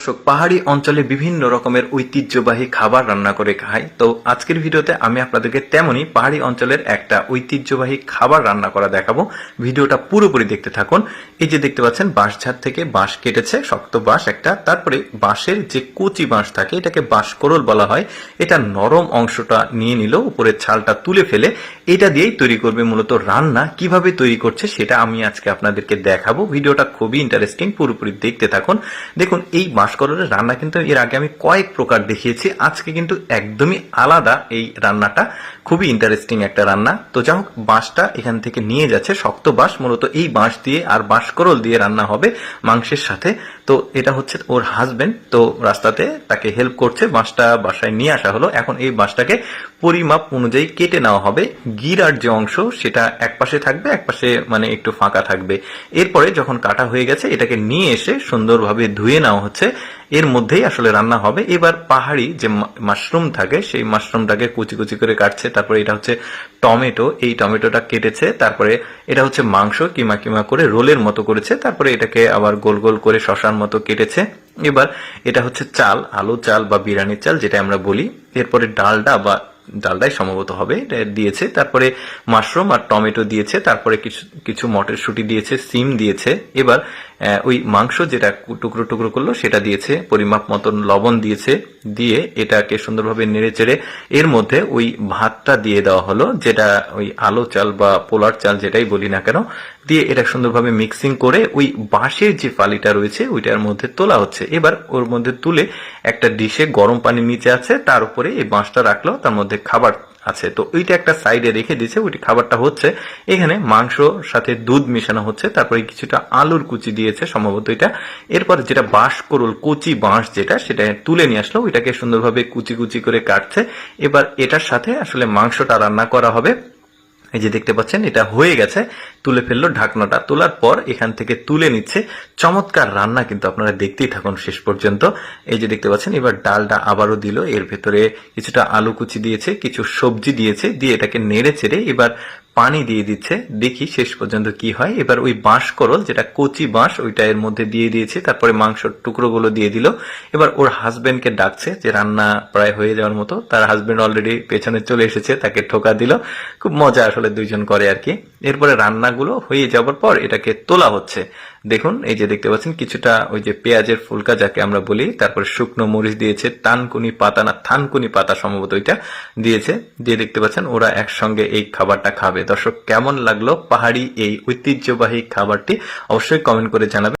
দর্শক, পাহাড়ি অঞ্চলে বিভিন্ন রকমের ঐতিহ্যবাহী খাবার রান্না করে খাই তো আজকের ভিডিওতে আমি আপনাদেরকে তেমনই পাহাড়ি অঞ্চলের একটা ঐতিহ্যবাহী খাবার রান্না করা দেখাবো। ভিডিওটা পুরোপুরি দেখতে থাকুন। এই যে দেখতে পাচ্ছেন বাঁশঝাড় থেকে বাঁশ কেটেছে শক্ত বাঁশ একটা। তারপরে বাঁশের যে কচি বাঁশ থাকে এটাকে বাঁশ কোরল বলা হয় এটা নরম অংশটা নিয়ে নিল উপরের ছালটা তুলে ফেলে। এটা দিয়েই তৈরি করবে মূলত রান্না। কীভাবে তৈরি করছে সেটা আমি আজকে আপনাদেরকে দেখাবো। ভিডিওটা খুবই ইন্টারেস্টিং পুরোপুরি দেখতে থাকুন। দেখুন এই বাঁশকরলের রান্না কিন্তু এর আগে আমি কয়েক প্রকার দেখিয়েছি। আজকে কিন্তু একদমই আলাদা এই রান্নাটা। খুবই ইন্টারেস্টিং একটা রান্না। তো যাই হোক, বাঁশটা এখান থেকে নিয়ে যাচ্ছে, শক্ত বাঁশ, মূলত এই বাঁশ দিয়ে আর বাঁশকরল দিয়ে রান্না হবে মাংসের সাথে। তো এটা হচ্ছে ওর হাজবেন্ড তো রাস্তাতে তাকে হেল্প করছে, বাঁশটা বাসায় নিয়ে আসা হলো। এখন এই বাঁশটাকে পরিমাপ অনুযায়ী কেটে নেওয়া হবে। গিরার যে অংশ, সেটা এক পাশে থাকবে, এক পাশে মানে একটু ফাঁকা থাকবে। এরপরে যখন কাটা হয়ে গেছে, এটাকে নিয়ে এসে সুন্দরভাবে ধুয়ে নেওয়া হচ্ছে। এর মধ্যেই আসলে রান্না হবে। এবার পাহাড়ি যে মাশরুম থাকে, সেই মাশরুমটাকে কুচি কুচি করে কাটছে। তারপরে এটা হচ্ছে টমেটো। এই টমেটোটা কেটেছে। তারপরে এটা হচ্ছে মাংস কিমা কিমা করে রোলের মতো করেছে। তারপরে এটাকে আবার গোল গোল করে শশার মতো কেটেছে। এবার এটা হচ্ছে চাল, আলু চাল বা বিরিয়ানির চাল যেটা আমরা বলি। এরপরে ডালটা বা ডালটাই সম্ভবত হবে দিয়েছে। তারপরে মাশরুম আর টমেটো দিয়েছে, তারপরে কিছু কিছু মটরশুঁটি দিয়েছে, সিম দিয়েছে। এবার ওই মাংস যেটা টুকরো টুকরো করল, সেটা দিয়েছে। পরিমাপ মতন লবণ দিয়েছে, দিয়ে এটাকে সুন্দরভাবে নেড়ে চেড়ে এর মধ্যে ওই ভাতটা দিয়ে দেওয়া হলো, যেটা ওই আলো চাল বা পোলার চাল যেটাই বলি না কেন দিয়ে এটা সুন্দরভাবে মিক্সিং করে ওই বাঁশের যে ফালিটা রয়েছে, ওইটার মধ্যে তোলা হচ্ছে। এবার ওর মধ্যে তুলে একটা ডিশে গরম পানি নিচে আছে, তার উপরে এই বাঁশটা রাখল, তার মধ্যে খাবার আছে। তো ওইটা একটা সাইডে রেখে দিয়েছে, ওইটি খাবারটা হচ্ছে। এখানে মাংস সাথে দুধ মেশানো হচ্ছে, তারপরে কিছুটা আলুর কুচি দিয়েছে সম্ভবত এটা। এরপর যেটা বাঁশ করুল, কুচি বাঁশ যেটা, সেটা তুলে নিয়ে আসলো, ওইটাকে সুন্দরভাবে কুচি কুচি করে কাটছে। এবার এটার সাথে আসলে মাংসটা রান্না করা হবে। এই যে দেখতে পাচ্ছেন, এটা হয়ে গেছে, তুলে ফেলল ঢাকনাটা। তোলার পর এখান থেকে তুলে নিচ্ছে। চমৎকার রান্না কিন্তু আপনারা দেখতেই থাকুন শেষ পর্যন্ত। এই যে দেখতে পাচ্ছেন, এবার ডালটা আবারও দিল। এর ভেতরে কিছুটা আলু কুচি দিয়েছে, কিছু সবজি দিয়েছে, দিয়ে এটাকে নেড়ে চেড়ে এবার পানি দিয়ে দিচ্ছে। দেখি শেষ পর্যন্ত কি হয়। এবার ওই বাঁশ করল যেটা কচি বাঁশ, ওইটা এর মধ্যে দিয়ে দিয়েছে। তারপরে মাংসর টুকরোগুলো দিয়ে দিল। এবার ওর হাজবেন্ডকে ডাকছে যে রান্না প্রায় হয়ে যাওয়ার মতো। তার হাজবেন্ড অলরেডি পেছনে চলে এসেছে, তাকে ঠোকা দিল। খুব মজা আসলে দুইজন করে আর কি। এরপরে রান্নাগুলো হয়ে যাওয়ার পর এটাকে তোলা হচ্ছে। দেখুন, এই যে দেখতে পাচ্ছেন, কিছুটা ওই যে পেঁয়াজের ফুলকা যাকে আমরা বলি, তারপরে শুকনো মরিচ দিয়েছে, তানকুনি পাতা না, থানকুনি পাতা সম্ভবত ওইটা দিয়েছে। দিয়ে দেখতে পাচ্ছেন, ওরা একসঙ্গে এই খাবারটা খাবে। দর্শক, কেমন লাগল পাহাড়ি এই ঐতিহ্যবাহী খাবারটি? অবশ্যই কমেন্ট করে জানাবেন।